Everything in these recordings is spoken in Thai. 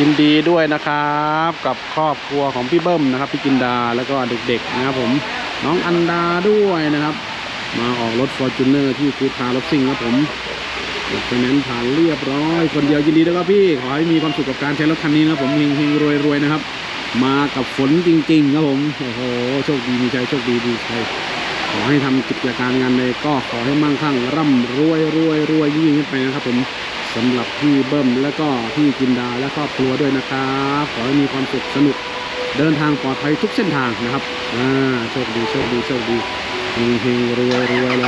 ยินดีด้วยนะครับ กับครอบครัวของพี่เบิ้มนะครับพี่จินดาแล้วก็เด็กๆนะครับผมน้องอันดาด้วยนะครับ มาออกรถฟอร์จูเนอร์ที่คูคารถซิ่งครับผมไฟแนนซ์ผ่านเรียบร้อย คนเดียวยินดีด้วยครับพี่ ขอให้มีความสุขกับการใช้รถคันนี้นะผมเฮงๆรวยๆนะครับ มากับฝนจริงๆครับผมโอ้โหโชคดีมีใจโชคดีดีใจขอให้ทำกิจการงานใดก็ขอให้มั่งคั่งร่ำรวยรวยรวยยิ่งขึ้นไปนะครับผม สำหรับพี่เบิ้มแล้วก็พี่จินดาและครอบครัวด้วยนะครับขอให้มีความสุขสนุกเดินทางปลอดภัยทุกเส้นทางนะครับอ่าโชคดีโชคดีโชคดีเฮงเฮงรวยรวยเล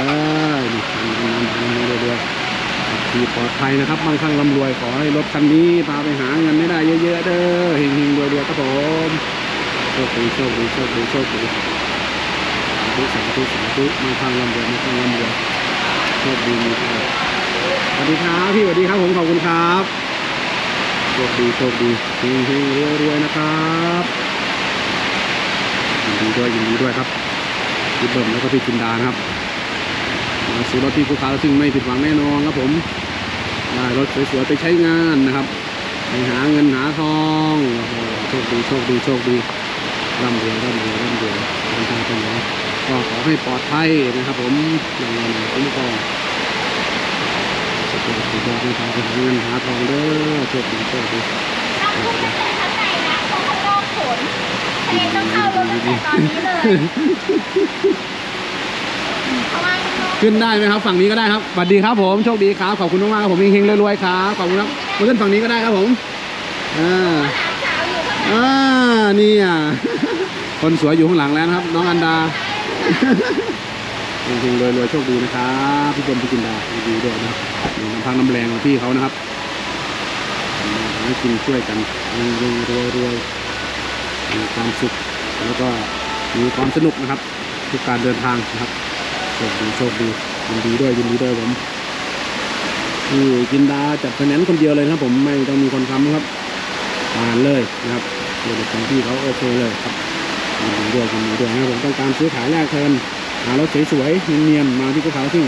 ยนี่ทำงานทำงานรวยรวยขี่ปลอดภัยนะครับมั่งคั่งร่ำรวยขอให้รถคันนี้พาไปหาเงินไม่ได้เยอะๆเด้อเฮงเฮงรวยรวยครับผมโชคดีโชคดีโชคดีโชคดีสาธุสาธุสาธุมาทางลำเดือนมาทางลำเดือนโชคดีมีทางส วัสดีครับพี่สวัสดีครับผมขอบคุณครับโชคดีโชคดีเฮงเฮงรวยรวยนะครับยินดีด้วยยินดีด้วยครับพี่เบิ้มแล้วก็พี่จินดานะครับมาซื้อรถที่ภูเขาซึ่งไม่ผิดหวังแน่นอนครับผมได้รถสวยๆไปใช้งานนะครับไปหาเงินหาทองโอ้โหโชคดีโชคดีโชคดีร่ำรวยร่ำรวยร่ำรวยทางทางไปไหนก็ขอให้ปลอดภัยนะครับ ผมอย่างเงินคุ้มค รองสุขภาพสุขภาพให้ทางไปหาเงินหาทองเด้อโชคดีโชคดีถ้าพูดไม่เป็นข้างในนะเพราะข้างนอกฝนเพลงต้องเข้ารถตั้งแต่ตอนนี้เลยเพราะว่าข้างนอกขึ้นได้ไหมครับ ฝั่งนี้ก็ได้ครับสวัสดีครับผมโชคดีครับขอบคุณมากๆครับผมเฮงๆรวยๆครับขอบคุณครับมาขึ้นฝั่งนี้ก็ได้ครับผมอ่าสาวอยู่ข้างอ่านี่อะคนสวยอยู่ข้างหลังแล้วนะครับ น้องอันดา จริงๆรวยรวยๆโชคดีนะครับพี่เจมพี่จินดาดีด้วยนะครับนี่น้ำพักน้ำแรงของพี่เขานะครับทำมาหากินช่วยกันรวยรวยรวยมีความสุขแล้วก็มีความสนุกนะครับ ทุกการเดินทางนะครับโชคดีโชคดียินดีด้วยยินดีด้วยผมนี่จินดาจัดไฟแนนซ์คนเดียวเลยนะครับ ผมไม่ต้องมีคนค้ำนะครับผ่านเลยนะครับเดี๋ยวของพี่เขาโอเคเลยครับยินดีด้วยยินดีด้วยนะครับผมต้องการซื้อขายแลกเทิน หารถสวยๆเนียนๆมาที่ภูเขาซึ่ง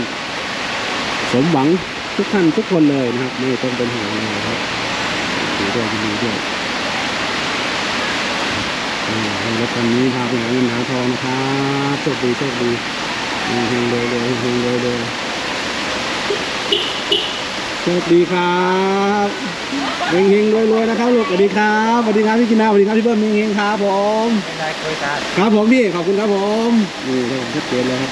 สมหวังทุกท่านทุกคนเลยนะครับไม่ต้องเป็นห่วงเลยครับดีด้วยดีด้วยรถคันนี้พาไปหาเงินหาทองนะครับโชคดีโชคดีเฮงเลยเลยเฮงเลยเลย โชคดีครับเฮงๆรวยๆนะครับลูกสวัสดีครับสวัสดีครับพี่กินนาสวัสดีครับพี่เบิ้มเฮงๆครับผมไม่ได้คุยกันครับผมพี่ขอบคุณครับผมนี่ครับผมชัดเจนเลยครับ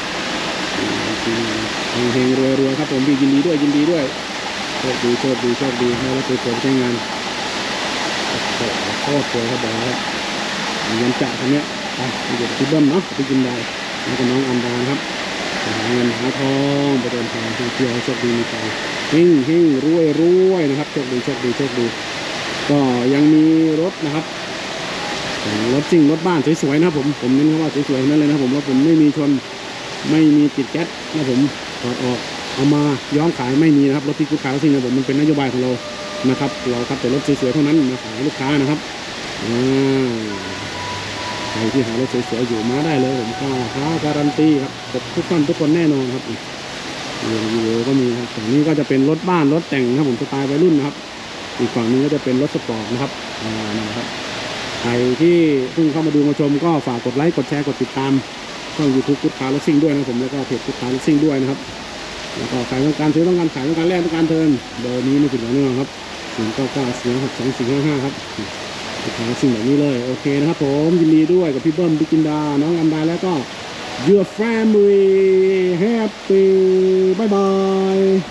เฮงๆรวยๆครับผมพี่ยินดีด้วยยินดีด้วยโชคดีโชคดีโชคดีให้รถสวยๆใช้งานโอ้โหโคตรสวยครับบอกครับมียันจะคันเนี้ยไปเดี๋ยวพี่เบิ้มเนาะพี่กินได้แล้วก็น้องอันดาครับไป หาเงินหาทองไปเดินทางท่องเที่ยวโชคดีมีใจเฮงเฮงรวยรวยนะครับโชคดีโชคดีโชคดี ก็ยังมีรถนะครับรถซิ่งรถบ้านสวยๆนะผมผมเน้นคำว่าสวยๆนั้นเลยนะผมว่าผมไม่มีชนไม่มีติดแก๊สนะผมถอดออกเอามาย้อมขายไม่มีนะครับรถที่ลูกค้าซิ่งนะผมมันเป็นนโยบายของเรานะครับ เราคัดแต่รถสวยๆเท่านั้นมาขายลูกค้านะครับอ่า ใครที่หารถสวยๆอยู่มาได้เลยผมกล้าท้าการันตีครับครบทุกท่านทุกคนแน่นอนครับอยู่อยู่ก็มีครับฝั่งนี้ก็จะเป็นรถบ้านรถแต่งนะครับผมสไตล์วัยรุ่นนะครับ อีกฝั่งนึงก็จะเป็นรถสปอร์ตนะครับอ่านะครับใครที่เพิ่งเข้ามาดูมาชมก็ฝากกดไลค์กดแชร์กดติดตามช่อง YouTube พุทธาแลซิ่งด้วยนะผมแล้วก็เพจพุทธาแลซิ่งด้วยนะครับแล้วก็ใครต้องการซื้อต้องการขายต้องการแลกต้องการเทินเบอร์นี้ไม่ผิดหวังแน่นอนครับศูนย์เก้าเก้าสี่หกสองสี่ห้าห้าครับ ขอสิ่งแบบนี้เลยโอเคนะครับผมยินดีด้วยกับพี่เบิ้มพี่กินดา น้องอันดาแล้วก็ your family happy bye bye